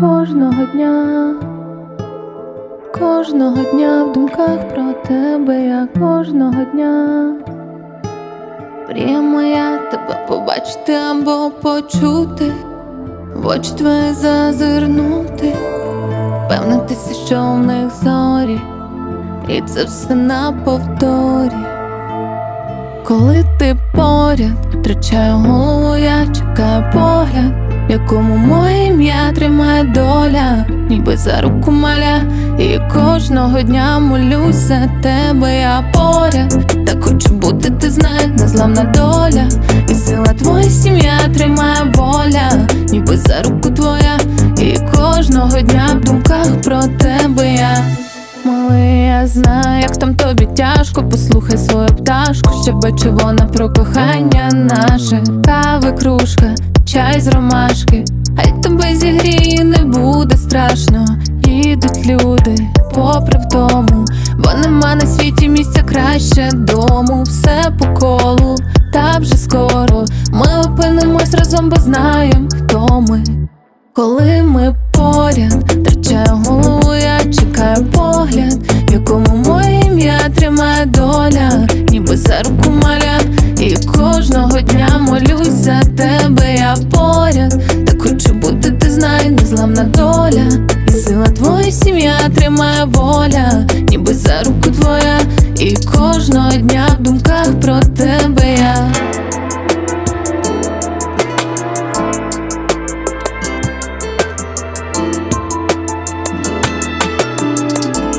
Кожного дня, кожного дня в думках про тебе я кожного дня. Мрія моя тебе побачити або почути, в очі твої зазирнути, впевнитися, що в них зорі, і це все на повторі. Коли ти поряд, втрачаю голову, я чекаю погляд, якому моє ім'я тримає доля, ніби за руку маля, і кожного дня молюсь за тебе, я поряд, так хочу бути, ти знаєш, незламна доля, і сила твоя сім'я тримає воля, ніби за руку твоя, і кожного дня в думках про тебе я. Малий, я знаю, як там тобі тяжко, послухай свою пташку, ще бачу вона про кохання наше, кави, кружка, чай з ромашки, хай тебе зігріє, не буде страшно. Їдуть люди, попри втому, бо нема на світі місця краще дому, все по колу, та вже скоро ми опинимось разом, бо знаєм, хто ми. Коли ми поряд, втрачаю голову, кожного дня молюсь за тебе, я поряд, так хочу бути, ти знай, незламна доля, і сила твоя сім'я тримає воля, ніби за руку твоя, і кожного дня в думках про тебе я.